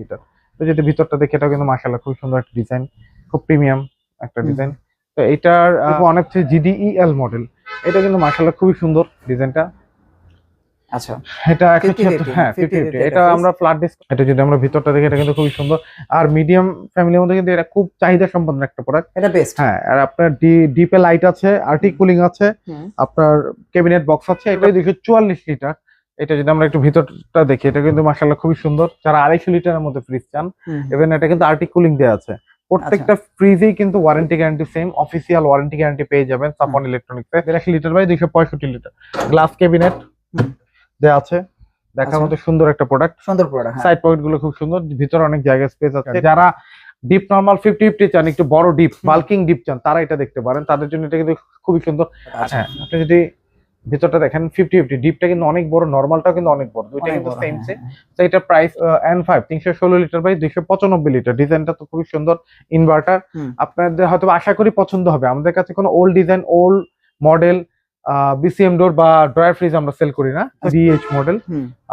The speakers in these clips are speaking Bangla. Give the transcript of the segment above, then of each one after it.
লিটার তো যদি ভিতরটা দেখি এটা কিন্তু মাশাআল্লাহ খুব সুন্দর একটা ডিজাইন খুব প্রিমিয়াম একটা ডিজাইন তো এটার অনেক জিডিইএল মডেল এটা কিন্তু মাশাআল্লাহ খুবই সুন্দর ডিজাইনটা আচ্ছা। এটা 50 176 50, হ্যাঁ 50 50 50 এটা আমরা ফ্ল্যাট ডিসক এটা যদি আমরা ভিতরটা দেখি এটা কিন্তু খুবই সুন্দর। আর মিডিয়াম ফ্যামিলির মধ্যে কিন্তু এটা খুব চাহিদা সম্পন্ন একটা প্রোডাক্ট এটা বেস্ট হ্যাঁ আর আপনার ডি ডিপে লাইট আছে আর্টিক কুলিং আছে। আপনার ক্যাবিনেট বক্স আছে এটা দুশো চুয়াল্লিশ লিটার এটা যদি আমরা একটু ভিতরটা দেখি এটা কিন্তু মাসাল্লাহ খুবই সুন্দর। যারা আড়াইশো লিটারের মধ্যে ফ্রিজ চান ইভেন এটা কিন্তু আর্টিক কুলিং দেওয়া আছে। প্রত্যেকটা ফ্রিজেই কিন্তু warranty guarantee same official warranty guarantee পেয়ে যাবেন সাপন ইলেকট্রনিক্সে বিরাশি লিটার বাই দুইশো পঁয়ষট্টি লিটার। গ্লাস ক্যাবিনেট দেওয়া আছে। দেখার আচ্ছা। মতো সুন্দর একটা প্রোডাক্ট সুন্দর প্রোডাক্ট সাইড পকেটগুলো খুব সুন্দর ভিতরে অনেক জায়গা স্পেস আছে। যারা ডিপ নর্মাল ফিফটি ফিফটি চান একটু বড় ডিপ। বাল্কিং ডিপ চান তারা এটা দেখতে পারেন। তাদের জন্য এটা কিন্তু খুবই সুন্দর। আচ্ছা। হ্যাঁ আপনি যদি ভিতরটা দেখেন ফিফটি ফিফটি ডিপটা কিন্তু অনেক বড় নর্মালটাও কিন্তু অনেক বড় দুইটা কিন্তু সেম হ্যাঁ। তো এটা প্রাইস এন ফাইভ তিনশো ষোলো লিটার বাই দুইশো পঁচানব্বই লিটার ডিজাইনটা তো খুবই সুন্দর ইনভার্টার আপনাদের হয়তো আশা করি পছন্দ হবে। আমাদের কাছে কোনো old design old model BCM door বা ড্রয়ার ফ্রিজ আমরা সেল করি না ডিএইচ মডেল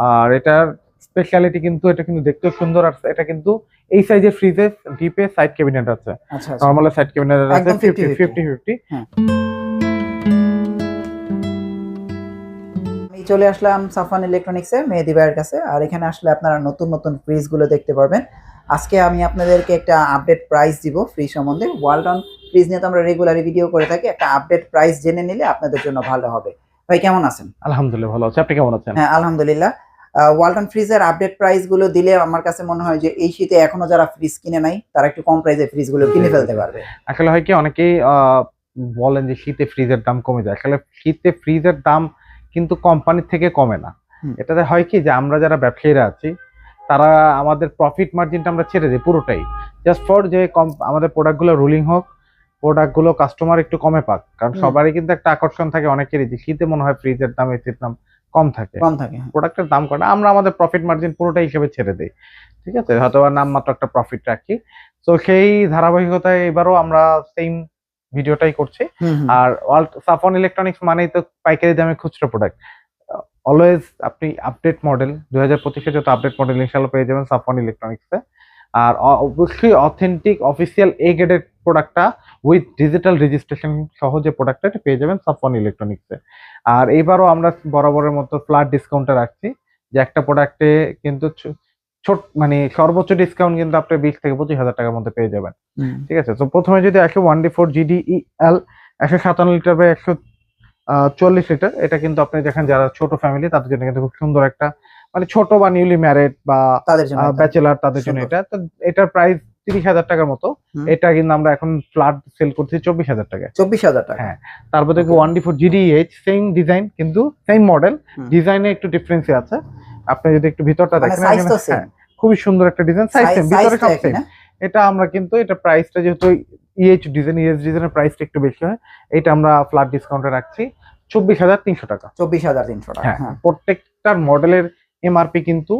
আর এটার স্পেশালিটি কিন্তু এটা কিন্তু দেখতেও সুন্দর আর এটা কিন্তু এই সাইজের ফ্রিজে ডিপে সাইড ক্যাবিনেট আছে। আচ্ছা আচ্ছা। নর্মাল সাইড ক্যাবিনেট আছে একদম 50 50-50 ফিফটি ফিফটি চলে আসলাম সাফান ইলেকট্রনিক্সে মেহেদি ভাইয়ের কাছে। আর এখানে আসলে আপনারা নতুন নতুন ফ্রিজগুলো দেখতে পারবেন। আজকে আমি আপনাদেরকে একটা আপডেট প্রাইস দিব ফ্রিজ সম্বন্ধে। ওয়ালটন ফ্রিজ নিয়ে তো আমরা রেগুলারই ভিডিও করে থাকি। একটা আপডেট প্রাইস জেনে নিলে আপনাদের জন্য ভালো হবে। ভাই কেমন আছেন? আলহামদুলিল্লাহ ভালো আছে। আপনি কেমন আছেন? হ্যাঁ আলহামদুলিল্লাহ। ওয়ালটন ফ্রিজের আপডেট প্রাইসগুলো দিলে আমার কাছে মনে হয় যে এই শীতে এখনও যারা ফ্রিজ কিনে নাই তারা একটু কম প্রাইসে ফ্রিজগুলো কিনে ফেলতে পারবে। আসলে হয় কি অনেকেই বলেন যে শীতে ফ্রিজের দাম কমে যায়। আসলে শীতে ফ্রিজের দাম কিন্তু কোম্পানির থেকে কমে না। এটাতে হয় কি যে আমরা যারা ব্যবসায়ীরা আছি তারা আমাদের প্রফিট মার্জিনটা আমরা ছেড়ে দিই পুরোটাই। জাস্ট ফর যে কম আমাদের প্রোডাক্টগুলো রুলিং হোক প্রোডাক্টগুলো কাস্টমার একটু কমে পাক। কারণ সবারই কিন্তু একটা আকর্ষণ থাকে অনেকেরই যে শীতে মনে হয় ফ্রিজের দাম এসির দাম কম থাকে। কম থাকে প্রোডাক্টের দাম করে আমরা আমাদের প্রফিট মার্জিন পুরোটাই হিসেবে ছেড়ে দিই। ঠিক আছে? হয়তো নামমাত্র একটা প্রফিট রাখি। তো সেই ধারাবাহিকতায় এবারও আমরা সেম ভিডিওটাই করছি। আর সাফন ইলেকট্রনিক্স মানেই তো পাইকারি দামে খুচরো প্রোডাক্ট অলওয়েজ আপনি আপডেট মডেল দুই হাজার পঁচিশে যত আপডেট মডেল ইনশাল্লাহ পেয়ে যাবেন সাফন ইলেকট্রনিক্সে আর অবশ্যই অথেন্টিক অফিসিয়াল এ গ্রেডের প্রোডাক্টটা উইথ ডিজিটাল রেজিস্ট্রেশন সহ যে প্রোডাক্টটা এটা পেয়ে যাবেন সাফন ইলেকট্রনিক্সে আর এবারও আমরা বরাবরের মতো ফ্ল্যাট ডিসকাউন্টে রাখছি যে একটা প্রোডাক্টে কিন্তু ছোট মানে সর্বোচ্চ ডিসকাউন্ট কিন্তু আপনি বিশ থেকে পঁচিশ হাজার টাকার মধ্যে পেয়ে যাবেন। ঠিক আছে? তো প্রথমে যদি একশো ওয়ান ডি ফোর জিডিইএল একশো সাতান্ন লিটার বা একশো চল্লিশ লিটার এটা কিন্তু আপনি দেখেন যারা ছোট ফ্যামিলি তাদের জন্য কিন্তু খুব সুন্দর একটা মানে ছোট বা নিউলি ম্যারেড বা ব্যাচেলার তাদের জন্য এটা। তো এটার প্রাইস তিরিশ হাজার টাকার মতো। এটা কিন্তু আমরা এখন ফ্ল্যাট সেল করছি চব্বিশ হাজার টাকা চব্বিশ হাজার টাকা। হ্যাঁ। তারপর দেখব one D four GDH same design কিন্তু সেম মডেল। ডিজাইনে একটু ডিফারেন্স আছে। আপনি যদি একটু ভিতরটা মানে দেখেন খুবই সুন্দর একটা ডিজাইন সাইজ সেম ভিতরে সব সেম এটা আমরা কিন্তু এটা প্রাইসটা যেহেতু ইএইচ ডিজাইন ইএইচ ডিজাইনের প্রাইসটা একটু বেশি হয় এটা আমরা ফ্ল্যাট ডিসকাউন্টে রাখছি চব্বিশ হাজার তিনশো টাকা। চব্বিশ হাজার তিনশো টাকা হ্যাঁ হ্যাঁ। প্রত্যেকটার মডেলের এমআরপি কিন্তু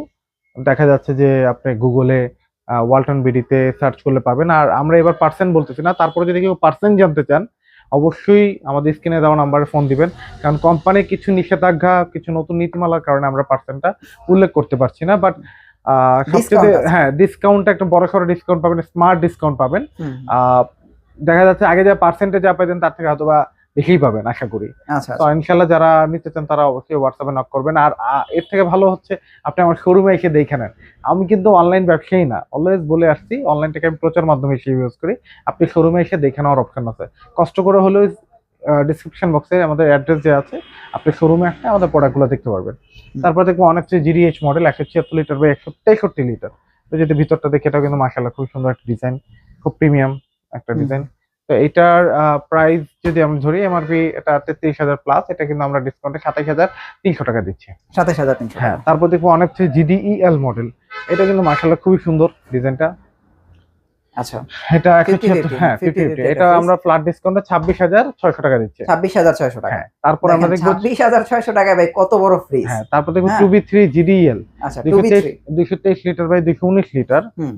দেখা যাচ্ছে যে আপনি গুগলে ওয়ালটন বিডিতে সার্চ করলে পাবেন। আর আমরা এবার পার্সেন্ট বলতেছি না তারপরে যদি কেউ পার্সেন্ট জানতে চান অবশ্যই আমাদের স্ক্রিনে দেওয়া নাম্বারে ফোন দিবেন। কারণ কোম্পানির কিছু নিষেধাজ্ঞা কিছু নতুন নীতিমালার কারণে আমরা পার্সেন্টটা উল্লেখ করতে পারছি না বাট সবচেয়ে। হ্যাঁ ডিসকাউন্ট একটা বড় সড়ো ডিসকাউন্ট পাবেন স্মার্ট ডিসকাউন্ট পাবেন। দেখা যাচ্ছে আগে যা পার্সেন্টেজ যা পেতেন তার থেকে হয়তো বা বেশিই পাবেন আশা করি। আচ্ছা তো ইনশাল্লাহ যারা নিতে চান তারা অবশ্যই হোয়াটসঅ্যাপে নক করবেন। আর এর থেকে ভালো হচ্ছে আপনি আমার শোরুমে এসে দেখে নেন। আমি কিন্তু অনলাইন ব্যবসায়ী না অলওয়েজ বলে আসছি অনলাইনটাকে আমি প্রচার মাধ্যমে হিসেবে ইউজ করি। আপনি শোরুমে এসে দেখে নেওয়ার অপশন আছে। কষ্ট করে হলেও ডিসক্রিপশন বক্সে আমাদের অ্যাড্রেস যে আছে। আপনি শোরুমে আসলে আমাদের প্রোডাক্টগুলো দেখতে পারবেন। তারপর দেখব অনেক হচ্ছে জিডিএইচ মডেল একশো ছিয়াত্তর লিটার বা একশো তেষট্টি লিটার তো যদি ভিতরটা দেখে এটাও কিন্তু মাসাল্লাহ খুব সুন্দর একটা ডিজাইন খুব প্রিমিয়াম একটা ডিজাইন তো এটার প্রাইস যদি আমরা ধরি এমআরপি এটা তেত্রিশ হাজার প্লাস এটা কিন্তু আমরা ডিসকাউন্টে সাতাইশ হাজার তিনশো টাকা দিচ্ছি। সাতাশ হাজার তিনশো হ্যাঁ তারপর দেখব অনেক হচ্ছে জিডিইএল মডেল এটা কিন্তু মাসাল্লাহ খুবই সুন্দর ডিজাইনটা আচ্ছা। এটা একশো 50-50, ছিয়াত্তর হ্যাঁ 50-50 ফিফটি ফিফটি এটা আমরা ফ্ল্যাট ডিসকাউন্টে টাকা দিচ্ছি। টাকা। হ্যাঁ তারপর আমরা দেখব ভাই কত বড় ফ্রিজ হ্যাঁ তারপর দেখব হ্যাঁ। জিডিএল আচ্ছা লিটার বাই দুইশো উনিশ লিটার হুম।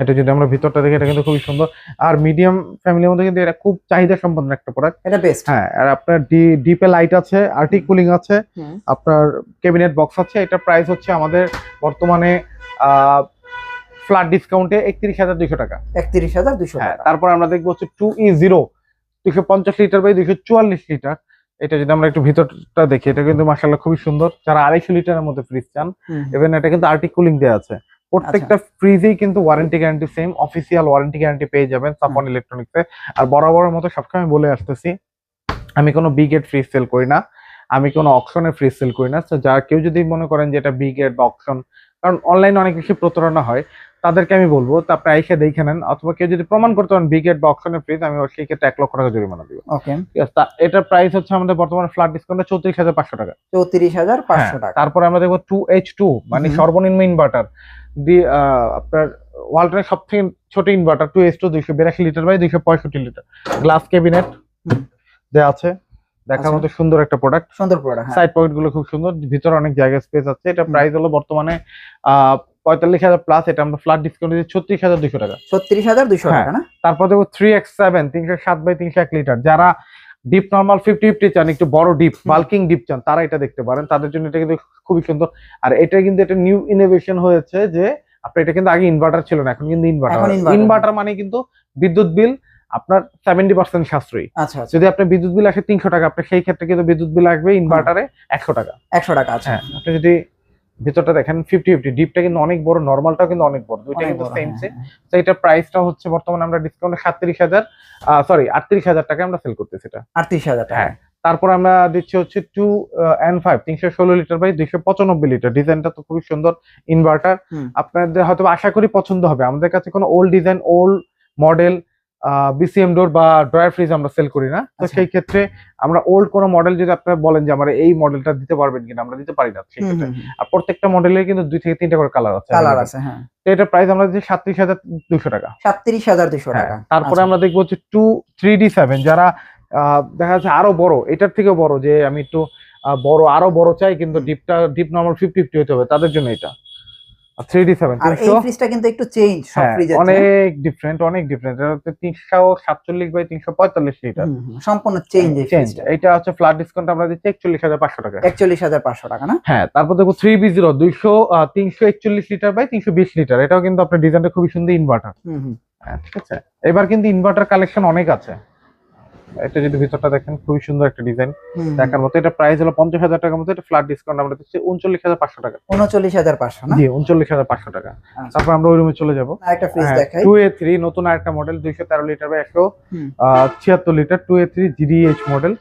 এটা যদি আমরা ভিতরটা দেখি এটা কিন্তু খুবই সুন্দর। আর মিডিয়াম ফ্যামিলির মধ্যে কিন্তু এটা খুব চাহিদা সম্পন্ন একটা প্রোডাক্ট এটা বেস্ট হ্যাঁ আর আপনার ডিপে লাইট আছে আর্টিক কুলিং আছে। আপনার ক্যাবিনেট বক্স আছে। এটা প্রাইস হচ্ছে আমাদের বর্তমানে ফ্ল্যাট ডিসকাউন্টে একত্রিশ হাজার দুইশো টাকা। একত্রিশ হাজার দুশো হ্যাঁ টাকা। তারপর আমরা দেখব হচ্ছে টু ই জিরো দুইশো পঞ্চাশ লিটার বাই দুইশো চুয়াল্লিশ লিটার এটা যদি আমরা একটু ভিতরটা দেখি এটা কিন্তু মাসাল্লাহ খুবই সুন্দর। যারা আড়াইশো লিটারের মধ্যে ফ্রিজ চান ইভেন এটা কিন্তু আর্টিক কুলিং দেওয়া আছে। প্রত্যেকটা ফ্রিজেই কিন্তু warranty guarantee same official warranty guarantee পেয়ে যাবেন সাপন ইলেকট্রনিক্সে আর বরাবরের মতো সবসময় বলে আসতেছি আমি কোনো বি গেট ফ্রিজ সেল করি না। আমি কোনো অকশনের ফ্রিজ সেল করি না। তো যারা কেউ যদি মনে করেন যে এটা বি গেট বা অকশন কারণ অনলাইনে অনেক বেশি প্রতারণা হয়। তাদেরকে আমি বলব তো আপনি আইসে দেখে নেন। অথবা কেউ যদি প্রমাণ করতে পারেন বি গেট বা অকশনের ফ্রিজ আমি সেই ক্ষেত্রে এক লক্ষ টাকা জরিমানা দিব। ওকে এটার প্রাইস হচ্ছে আমাদের বর্তমানে ফ্ল্যাট ডিসকাউন্টে চৌত্রিশ হাজার পাঁচশো টাকা। চৌত্রিশ হাজার পাঁচশো হ্যাঁ, টাকা। তারপরে আমরা দেখব টু এইচ টু মানে সর্বনিম্ন ইনভার্টার দি আপনার ওয়ার্ল্ডের সব থেকে ছোট ইনভার্টার টু এইচ টু দুইশো বিরাশি লিটার বাই দুইশো পঁয়ষট্টি লিটার গ্লাস ক্যাবিনেট। দেওয়া আছে। দেখার। মতো সুন্দর একটা প্রোডাক্ট সুন্দর প্রোডাক্ট সাইড পকেটগুলো খুব সুন্দর ভিতরে অনেক জায়গা স্পেস আছে। এটা প্রাইস হলো বর্তমানে আহ পঁয়তাল্লিশ হাজার প্লাস এটা আমরা ফ্ল্যাট ডিসকাউন্ট দিচ্ছি ছত্রিশ হাজার দুশো টাকা। ছত্রিশ হাজার দুশো হ্যাঁ। টাকা না? তারপর দেখো থ্রি এক্স সেভেন তিনশো সাত বাই তিনশো এক লিটার যারা ডিপ নর্মাল ফিফটি ফিফটি চান একটু বড় ডিপ। বাল্কিং ডিপ চান তারা এটা দেখতে পারেন। তাদের জন্য এটা কিন্তু খুবই সুন্দর। আর এটা কিন্তু একটা নিউ ইনোভেশন হয়েছে যে আপনার এটা কিন্তু আগে ইনভার্টার ছিল না এখন কিন্তু ইনভার্টার। ইনভার্টার মানে কিন্তু বিদ্যুৎ বিল আপনার সেভেন্টি পার্সেন্ট সাশ্রয়ী। আচ্ছা আচ্ছা। যদি আপনার বিদ্যুৎ বিল আসে তিনশো টাকা আপনার সেই ক্ষেত্রে কিন্তু বিদ্যুৎ বিল আসবে ইনভার্টারে একশো টাকা। একশো টাকা আচ্ছা। হ্যাঁ আপনি যদি ভিতরটা দেখেন ফিফটি ফিফটি ডিপটা কিন্তু অনেক বড় নর্মালটাও কিন্তু অনেক বড় দুইটা কিন্তু সেম সেম। তো এটা প্রাইসটা হচ্ছে বর্তমানে আমরা ডিসকাউন্টে সাতত্রিশ হাজার সরি আটত্রিশ হাজার টাকা আমরা সেল করতেছি এটা। আটত্রিশ হাজার হ্যাঁ তারপর আমরা দিচ্ছি হচ্ছে টু এন ফাইভ তিনশো ষোলো লিটার বাই দুইশো পঁচানব্বই লিটার ডিজাইনটা তো খুবই সুন্দর ইনভার্টার আপনাদের হয়তো আশা করি পছন্দ হবে। আমাদের কাছে কোনো old design old model BCM door বা ড্রয়ার ফ্রিজ আমরা সেল করি না। তো আচ্ছা। সেই ক্ষেত্রে আমরা ওল্ড কোনো মডেল যদি আপনারা বলেন যে আমরা এই মডেলটা দিতে পারবেন কিনা আমরা দিতে পারি না সেই হুম, ক্ষেত্রে। হুম, হুম। আর প্রত্যেকটা মডেলের কিন্তু দুই থেকে তিনটা করে কালার আছে। কালার আছে হ্যাঁ। তো এটার প্রাইস আমরা দিচ্ছি সাতত্রিশ হাজার দুশো টাকা। সাতত্রিশ হাজার দুশো হ্যাঁ, টাকা। তারপরে আচ্ছা। আমরা দেখব হচ্ছে টু থ্রি ডি সেভেন যারা আহ, দেখা যাচ্ছে আরও বড় এটার থেকেও বড় যে আমি একটু বড় আরও বড় চাই কিন্তু ডিপটা ডিপ নর্মাল ফিফটি ফিফটি হতে হবে তাদের জন্য এটা। আর এই ফ্রিজটা কিন্তু একটু চেঞ্জ সব হ্যাঁ ফ্রিজের অনেক ডিফারেন্ট অনেক ডিফারেন্ট এটা হচ্ছে বাই তিনশো পঁয়তাল্লিশ লিটার সম্পূর্ণ চেঞ্জ এই চেঞ্জ ফ্রিজটা এটা হচ্ছে ফ্ল্যাট ডিসকাউন্ট আমরা দিচ্ছি একচল্লিশ হাজার পাঁচশো টাকা। একচল্লিশ হাজার পাঁচশো টাকা না? হ্যাঁ তারপর দেখো থ্রি বি জিরো দুইশো তিনশো একচল্লিশ লিটার বাই তিনশো বিশ লিটার এটাও কিন্তু আপনার ডিজাইনটা খুবই সুন্দর ইনভার্টার হুম হ্যাঁ ঠিক আছে? এবার কিন্তু ইনভার্টার কালেকশন অনেক আছে। এটা যদি ভিতরটা দেখেন খুবই সুন্দর একটা ডিজাইন। দেখার মতো। এটা প্রাইস হলো পঞ্চাশ হাজার টাকার মতো। এটা ফ্ল্যাট ডিসকাউন্ট আমরা দিচ্ছি উনচল্লিশ হাজার পাঁচশো টাকা। উনচল্লিশ হাজার পাঁচশো না? জি উনচল্লিশ হাজার পাঁচশো টাকা। আচ্ছা। তারপর আমরা ওই রুমে চলে যাব। আরেকটা ফ্রিজ দেখাই। টু এ থ্রি নতুন আরেকটা মডেল দুইশো তেরো লিটার বা একশো। ছিয়াত্তর litre two A three GDH model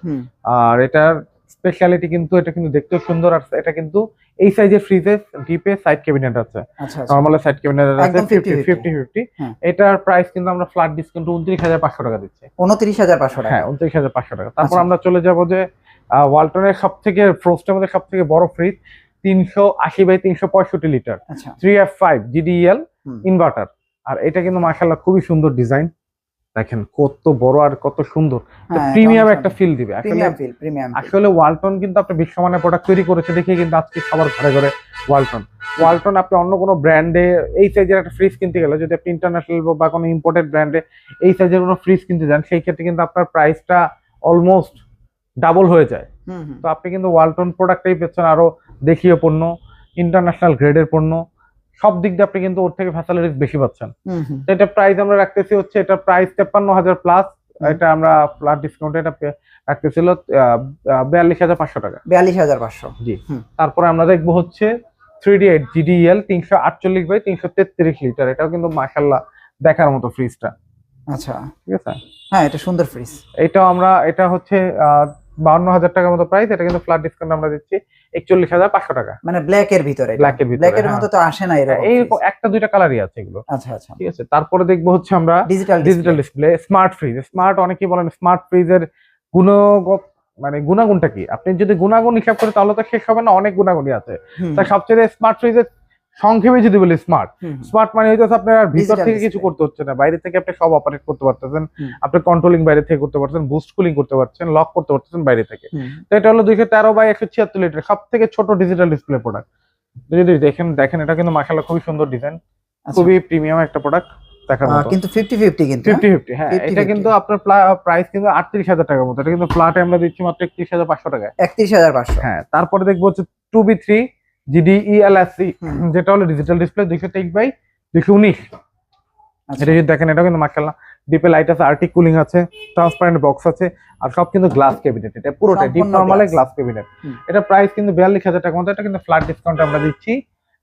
আর এটার স্পেশালিটি কিন্তু এটা কিন্তু দেখতেও সুন্দর আর এটা কিন্তু এই সাইজের ফ্রিজে ডিপে সাইড ক্যাবিনেট আছে। নর্মাল সাইড ক্যাবিনেট আছে একদম ফিফটি 50-50 ফিফটি ফিফটি হ্যাঁ। এটার প্রাইস কিন্তু আমরা ফ্ল্যাট ডিসকাউন্ট উনত্রিশ হাজার পাঁচশো টাকা দিচ্ছি। উনত্রিশ হাজার পাঁচশো টাকা। হ্যাঁ উনত্রিশ হাজার পাঁচশো টাকা। তারপর আচ্ছা। আমরা চলে যাব যে ওয়ালটনের সব থেকে ফ্রোস্টের মধ্যে সব থেকে বড় ফ্রিজ তিনশো আশি বাই তিনশো পঁয়ষট্টি লিটার। আচ্ছা। Three F five GDL inverter আর এটা কিন্তু মার্শাল্লাহ খুবই সুন্দর ডিজাইন দেখেন কত বড় আর কত সুন্দর। প্রিমিয়াম একটা ফিল দিবে। আসলে ওয়ালটন কিন্তু আপনি বিশ্বমানের প্রোডাক্ট তৈরি করেছে দেখে কিন্তু আজকে সবার ঘরে ঘরে ওয়ালটন ওয়ালটন আপনি অন্য কোনো ব্র্যান্ডে এই সাইজের একটা ফ্রিজ কিনতে গেলে যদি আপনি ইন্টারন্যাশনাল বা কোনো ইম্পোর্টেড ব্র্যান্ডে এই সাইজের কোনো ফ্রিজ কিনতে যান সেই ক্ষেত্রে কিন্তু আপনার প্রাইসটা অলমোস্ট ডাবল হয়ে যায়। তো আপনি কিন্তু ওয়ালটন প্রোডাক্টটাই পেচ্ছেন আরও দেখিয়ে পণ্য ইন্টারন্যাশনাল গ্রেডের পণ্য সব দিক দিয়ে আপনি কিন্তু ওর থেকে ফ্যাসিলিটিস বেশি পাচ্ছেন। এটা প্রাইস আমরা রাখতেছি হচ্ছে এটা প্রাইস তেপ্পান্ন হাজার প্লাস এটা আমরা ফ্ল্যাট ডিসকাউন্টে এটা রাখতেছিল বিয়াল্লিশ হাজার পাঁচশো টাকা। বিয়াল্লিশ হাজার পাঁচশো। জি। তারপরে আমরা দেখব হচ্ছে থ্রি ডি এইট জিডিএল তিনশো আটচল্লিশ বাই তিনশো তেত্রিশ লিটার। এটাও কিন্তু মাসাল্লাহ দেখার মতো ফ্রিজটা আচ্ছা। ঠিক আছে? হ্যাঁ এটা সুন্দর ফ্রিজ এটাও আমরা এটা হচ্ছে বাউন্ন হাজার টাকার মতো প্রাইস এটা কিন্তু ফ্ল্যাট ডিসকাউন্ট আমরা দিচ্ছি একচল্লিশ হাজার পাঁচশো টাকা। মানে ব্ল্যাক এর ভিতরে Black এর ভিতরে, ব্ল্যাক এর হ্যাঁ। মতো তো আসে না এরকম এই একটা দুইটা কালারই আছে এগুলো। আচ্ছা আচ্ছা। ঠিক আছে তারপরে দেখব হচ্ছে আমরা digital digital display smart fridge smart অনেকেই বলেন স্মার্ট ফ্রিজের গুণগত মানে গুণাগুণটা কি? আপনি যদি গুণাগুণ হিসাব করে তাহলে তো শেষ হবে না অনেক গুণাগুণই আছে। তা সবচেয়ে স্মার্ট ফ্রিজের সংক্ষেপে যদি বলি স্মার্ট স্মার্ট মানে হইতেছে আপনার ভিতর থেকে কিছু করতে হচ্ছে না বাইরে থেকে আপনি সব অপারেট করতে পারতেছেন আপনি কন্ট্রোলিং বাইরে থেকে করতে পারছেন বুস্ট কুলিং করতে পারছেন লক করতে পারতেছেন বাইরে থেকে। তো এটা হলো দুইশো তেরো বাই একশো ছিয়াত্তর লিটার সব থেকে ছোট ডিজিটাল ডিসপ্লে প্রোডাক্ট যদি দেখেন দেখেন এটা কিন্তু মাখালা খুবই সুন্দর ডিজাইন খুবই প্রিমিয়াম একটা প্রোডাক্ট দেখার মতো। কিন্তু 50 50 কিন্তু 50 50 হ্যাঁ, হ্যাঁ এটা কিন্তু আপনার প্রাইস কিন্তু 38000 টাকার মতো এটা কিন্তু ফ্ল্যাটে আমরা দিচ্ছি মাত্র 31500 টাকায়। 31500 হ্যাঁ তারপরে দেখব হচ্ছে 2B3 জিডিইএলএসসি যেটা হলো ডিজিটাল ডিসপ্লে দুইশো তেইশ বাই দুইশো উনিশ। আচ্ছা। এটা যদি দেখেন এটা কিন্তু মাখাল না ডিপে লাইট আছে আর্টিক কুলিং আছে ট্রান্সপারেন্ট বক্স আছে আর সব কিন্তু গ্লাস ক্যাবিনেট এটা পুরোটা ডিপ নর্মালে গ্লাস ক্যাবিনেট এটা প্রাইস কিন্তু বিয়াল্লিশ হাজার টাকা মতো এটা কিন্তু ফ্ল্যাট ডিসকাউন্ট আমরা দিচ্ছি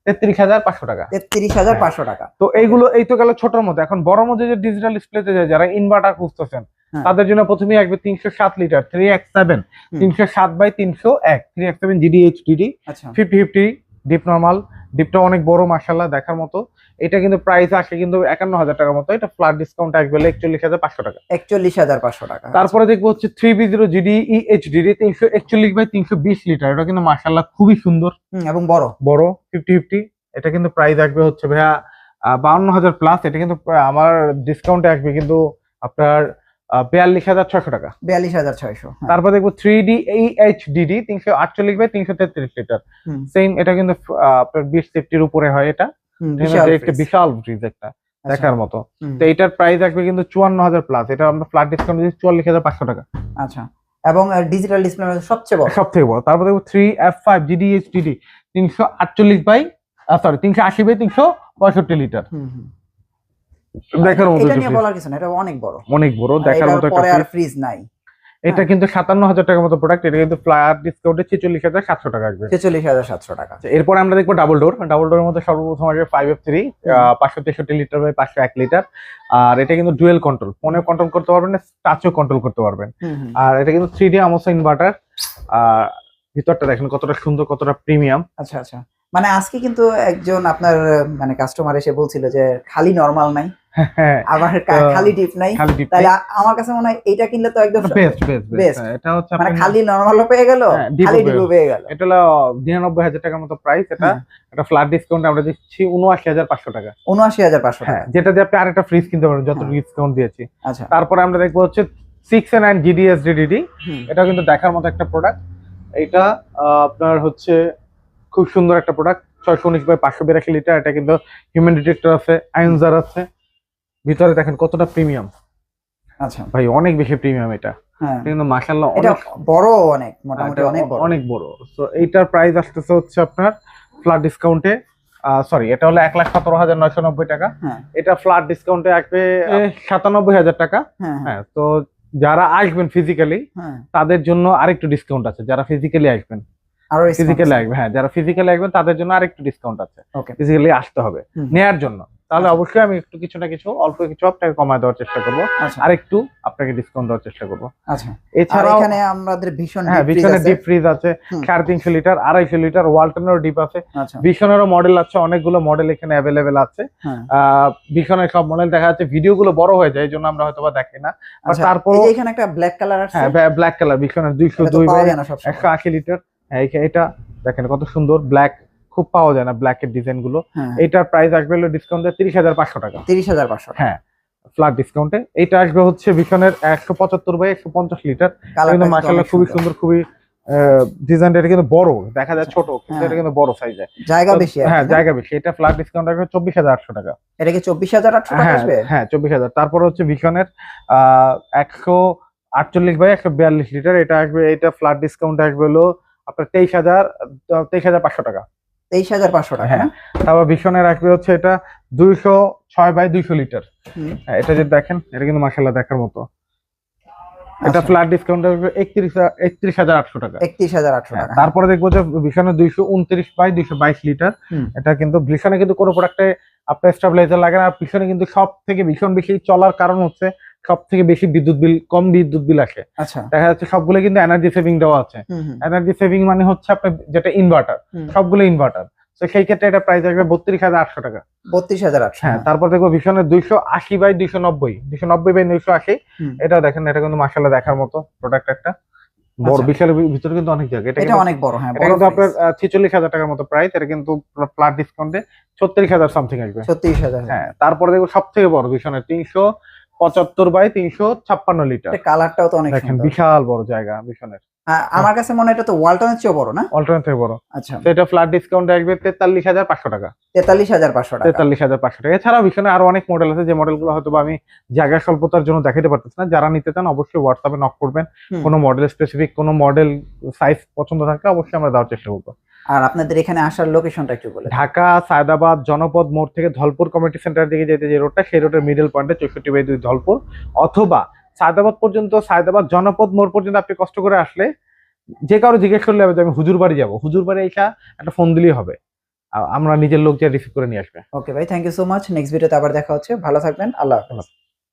তেত্রিশ হাজার পাঁচশো টাকা। তেত্রিশ হাজার পাঁচশো টাকা। তো এইগুলো এই তো গেল ছোটর মতো। এখন বড় মধ্যে যে ডিজিটাল ডিসপ্লেতে যায় যারা ইনভার্টার খুঁজতেছেন তাদের জন্য প্রথমেই আসবে তিনশো সাত লিটার থ্রি এক সেভেন তিনশো সাত বাই তিনশো এক থ্রি এক সেভেন জিডি এইচডিডি আচ্ছা। ফিফটি ফিফটি ডিপ নর্মাল ডিপটা অনেক বড় মার্শাল্লাহ দেখার মতো। এটা কিন্তু প্রাইস আসে কিন্তু একান্ন হাজার টাকার মতো এটা ফ্ল্যাট ডিসকাউন্ট আসবে একচল্লিশ হাজার পাঁচশো টাকা। একচল্লিশ হাজার পাঁচশো টাকা তারপরে দেখব হচ্ছে three B zero GD HDD তিনশো একচল্লিশ বাই তিনশো বিশ লিটার এটা কিন্তু মার্শাল্লাহ খুবই সুন্দর। এবং বড়। বড় ফিফটি ফিফটি এটা কিন্তু প্রাইস আসবে হচ্ছে ভাইয়া বাউন্ন হাজার প্লাস এটা কিন্তু আমার ডিসকাউন্টে আসবে কিন্তু আপনার বিয়াল্লিশ হাজার ছশো টাকা। বিয়াল্লিশ হাজার ছয়শো তারপর দেখব থ্রি ডি এইচ ডিডি তিনশো আটচল্লিশ বাই তিনশো তেত্রিশ লিটার। সেম এটা কিন্তু আপনার বিশ সেফটির উপরে হয় এটা। বিশাল এটা একটা বিশাল ফ্রিজ একটা আচ্ছা, দেখার মতো। তো এটার প্রাইস আসবে কিন্তু চুয়ান্ন হাজার প্লাস এটা আমরা ফ্ল্যাট ডিসকাউন্ট দিচ্ছি চুয়াল্লিশ হাজার পাঁচশো টাকা। আচ্ছা। এবং ডিজিটাল ডিসপ্লে সবচেয়ে বড়। সব থেকে বড়। তারপর দেখব three F five GD H DD তিনশো আটচল্লিশ বাই সরি তিনশো আশি বাই তিনশো পঁয়ষট্টি লিটার। দেখার মতো এটা নিয়ে বলার কিছু না এটা অনেক বড়। অনেক বড় দেখার মতো একটা আর ফ্রিজ নাই। এটা কিন্তু সাতান্ন হাজার টাকার মতো প্রোডাক্ট এটা কিন্তু ফ্ল্যাট ডিসকাউন্টে ছেচল্লিশ হাজার সাতশো টাকা আসবে। ছেচল্লিশ হাজার সাতশো টাকা। আচ্ছা, এরপর আমরা দেখব ডাবল ডোর ডাবল ডোরের মধ্যে সর্বপ্রথম আসবে ফাইভ এফ থ্রি পাঁচশো তেষট্টি লিটার বাই পাঁচশো এক লিটার আর এটা কিন্তু ডুয়েল কন্ট্রোল ফোনে কন্ট্রোল করতে পারবেন টাচও কন্ট্রোল করতে পারবেন। আর এটা কিন্তু থ্রি ডি আমসা ইনভার্টার আর ভিতরটা দেখেন কতটা সুন্দর কতটা প্রিমিয়াম আচ্ছা আচ্ছা। মানে আজকে কিন্তু একজন আপনার মানে কাস্টমার এসে বলছিল যে খালি নরমাল নাই। হ্যাঁ আবার কা- খালি ডিপ নাই। তাহলে আমার কাছে মনে হয় এইটা কিনলে তো একদম বেস্ট বেস্ট বেস্ট এটা হচ্ছে মানে খালি নরমালও পেয়ে গেল হ্যাঁ, খালি ডিপও পেয়ে গেল। এটা হলো নিরানব্বই হাজার টাকার মতো প্রাইস এটা হ্যাঁ। এটা ফ্ল্যাট ডিসকাউন্ট আমরা দিচ্ছি উনআশি হাজার পাঁচশো টাকা। উনআশি হাজার পাঁচশো হ্যাঁ টাকা। যেটা দিয়ে আপনি আরেকটা ফ্রিজ কিনতে পারবেন যত হ্যাঁ। ডিসকাউন্ট দিয়েছি। আচ্ছা। তারপরে আমরা দেখব হচ্ছে সিক্স এন জিডিএস ডিডিডি এটা কিন্তু দেখার মতো একটা প্রোডাক্ট এটা আপনার হচ্ছে খুব সুন্দর একটা প্রোডাক্ট ছয়শো উনিশ বাই পাঁচশো বিরাশি লিটার। এটা কিন্তু হিউম্যান ডিটেক্টর আছে আয়নজার আছে। ভিতরে দেখেন কতটা প্রিমিয়াম আচ্ছা। ভাই অনেক বেশি প্রিমিয়াম এটা। হ্যাঁ। কিন্তু এটা অনেক বড় অনেক মোটামুটি অনেক বড়। অনেক বড়। তো এইটার প্রাইস আসতেছে হচ্ছে আপনার ফ্ল্যাট ডিসকাউন্টে সরি এটা হলো এক লাখ সতেরো হাজার নয়শো নব্বই টাকা। হ্যাঁ। এটা ফ্ল্যাট ডিসকাউন্টে আসবে সাতানব্বই হাজার টাকা। হ্যাঁ হ্যাঁ, হ্যাঁ তো যারা আসবেন ফিজিক্যালি তাদের জন্য আরেকটু ডিসকাউন্ট আছে। যারা ফিজিক্যালি আসবেন আরও ফিজিক্যালি আসবে হ্যাঁ যারা ফিজিক্যালি আসবেন তাদের জন্য আরেকটু ডিসকাউন্ট আছে। ওকে ফিজিক্যালি আসতে হবে নেয়ার জন্য। তাহলে। অবশ্যই আমি একটু কিছু না কিছু অল্প কিছু আপনাকে কমায় দেওয়ার চেষ্টা করব। আচ্ছা। আরেকটু আপনাকে ডিসকাউন্ট দেওয়ার চেষ্টা করব। আচ্ছা। আর এছাড়াও এখানে আমাদের ভীষণ হ্যাঁ আছে। ডিপ ফ্রিজ আছে সাড়ে তিনশো লিটার আড়াইশো লিটার ওয়ালটনেরও ডিপ আছে। আচ্ছা। ভীষণেরও মডেল আছে অনেকগুলো মডেল এখানে অ্যাভেলেবেল আছে। হ্যাঁ। ভীষণের সব মডেল দেখা যাচ্ছে ভিডিও গুলো বড় হয়ে যায় এই জন্য আমরা হয়তো বা দেখি না। আচ্ছা যে এখানে একটা ব্ল্যাক কালার আছে হ্যাঁ ব্ল্যাক কালার ভীষণের দুইশো দুই। একশো আশি লিটার। হ্যাঁ এটা দেখেন কত সুন্দর ব্ল্যাক খুব পাওয়া যায় না ব্ল্যাক এর ডিজাইনগুলো হ্যাঁ। এটার প্রাইস আসবে হলো ডিসকাউন্টে তিরিশ হাজার পাঁচশো টাকা। তিরিশ হাজার পাঁচশো হ্যাঁ ফ্ল্যাট ডিসকাউন্টে এটা আসবে হচ্ছে ভীষণের একশো পঁচাত্তর বাই একশো পঞ্চাশ লিটার কিন্তু মাসাল্লাহ খুবই সুন্দর। খুবই ডিজাইনটা এটা কিন্তু বড় দেখা যায় ছোট কিন্তু হ্যাঁ। এটা কিন্তু বড় সাইজে জায়গা বেশি হ্যাঁ জায়গা বেশি। এটা ফ্ল্যাট ডিসকাউন্ট আসবে চব্বিশ হাজার আটশো টাকা। এটা কি চব্বিশ হাজার আটশো টাকা হ্যাঁ আসবে? হ্যাঁ চব্বিশ হাজার। তারপর হচ্ছে ভীষণের একশো আটচল্লিশ বাই একশো বিয়াল্লিশ লিটার এটা আসবে এটা ফ্ল্যাট ডিসকাউন্ট আসবে হলো আপনার তেইশ হাজার তেইশ হাজার পাঁচশো টাকা। তেইশ হাজার পাঁচশো টাকা। হ্যাঁ তারপর ভীষণের আসবে হচ্ছে এটা দুইশো ছয় বাই দুইশো লিটার। হ্যাঁ, এটা যদি দেখেন এটা কিন্তু মাসাল্লাহ দেখার মতো। এটা আচ্ছা। ফ্ল্যাট ডিসকাউন্ট আসবে একত্রিশ একত্রিশ হাজার আটশো টাকা। একত্রিশ হাজার আটশো হ্যাঁ, টাকা। তারপরে দেখব যে ভীষণের দুইশো উনত্রিশ বাই দুইশো বাইশ লিটার। এটা কিন্তু ভীষণে কিন্তু কোনো প্রোডাক্টে আপনার স্টেবিলাইজার লাগে না। আর ভীষণে কিন্তু সব থেকে ভীষণ বেশি চলার কারণ হচ্ছে সব থেকে বেশি বিদ্যুৎ বিল কম বিদ্যুৎ বিল আসে। আচ্ছা। দেখা যাচ্ছে সবগুলো কিন্তু এনার্জি সেভিং দেওয়া আছে। এনার্জি সেভিং মানে হচ্ছে আপনার যেটা ইনভার্টার। সবগুলো ইনভার্টার তো সেই ক্ষেত্রে এটা প্রাইস আসবে বত্রিশ হাজার আটশো টাকা। বত্রিশ হাজার আটশো। হ্যাঁ তারপর দেখব ভীষণের দুইশো আশি বাই দুইশো নব্বই। দুইশো নব্বই বাই দুইশো আশি। এটা দেখেন এটা কিন্তু মাসাল্লাহ দেখার মতো প্রোডাক্ট একটা। বড় আচ্ছা। বিশালের ভিতরে কিন্তু অনেক জায়গা। এটা অনেক বড় হ্যাঁ এটা কিন্তু আপনার। ছেচল্লিশ হাজার টাকার মতো প্রাইস এটা কিন্তু ফ্ল্যাট ডিসকাউন্টে ছত্রিশ হাজার সামথিং আসবে। ছত্রিশ হাজার। হ্যাঁ তারপরে দেখব সব থেকে বড় ভীষণের তিনশো পঁচাত্তর বাই তিনশো ছাপ্পান্ন লিটার। কালারটাও তো অনেক দেখেন বিশাল বড় জায়গা ভীষণের আ- আমার কাছে মনে হয় এটা তো ওয়ালটনের চেয়েও বড় না? অল্টারনেট থেকে বড়। আচ্ছা। এটা ফ্ল্যাট ডিসকাউন্টে আসবে তেতাল্লিশ হাজার পাঁচশো টাকা। তেতাল্লিশ হাজার পাঁচশো টাকা। তেতাল্লিশ হাজার পাঁচশো টাকা। এছাড়াও ভীষণে আরও অনেক মডেল আছে যে মডেলগুলো হয়তো আমি জায়গা স্বল্পতার জন্য দেখাতে পারতেছি না। যারা নিতে চান অবশ্যই হোয়াটসঅ্যাপে নক করবেন। কোনো মডেল স্পেসিফিক কোনো মডেল সাইজ পছন্দ থাকলে অবশ্যই আমরা দেওয়ার চেষ্টা করব। আর আপনাদের এখানে আসার লোকেশনটা একটু বলে ঢাকা সায়দাবাদ জনপদ মোড় থেকে ধলপুর কমিটি সেন্টার দিকে যেতে যে রোডটা সেই রোডের মিডল পয়েন্টে চৌষট্টি বাই দুই ধলপুর। অথবা সায়দাবাদ পর্যন্ত সায়দাবাদ জনপদ মোড় পর্যন্ত আপনি কষ্ট করে আসলে যে কারও জিজ্ঞেস করলে হবে যে আমি হুজুর বাড়ি যাব। হুজুর বাড়ি এসা একটা ফোন দিলেই হবে। আমরা নিজের লোক যে রিসিভ করে নিয়ে আসবে। ওকে ভাই thank you so much next ভিডিওতে আবার দেখা হচ্ছে। ভালো থাকবেন। আল্লাহ হাফেজ।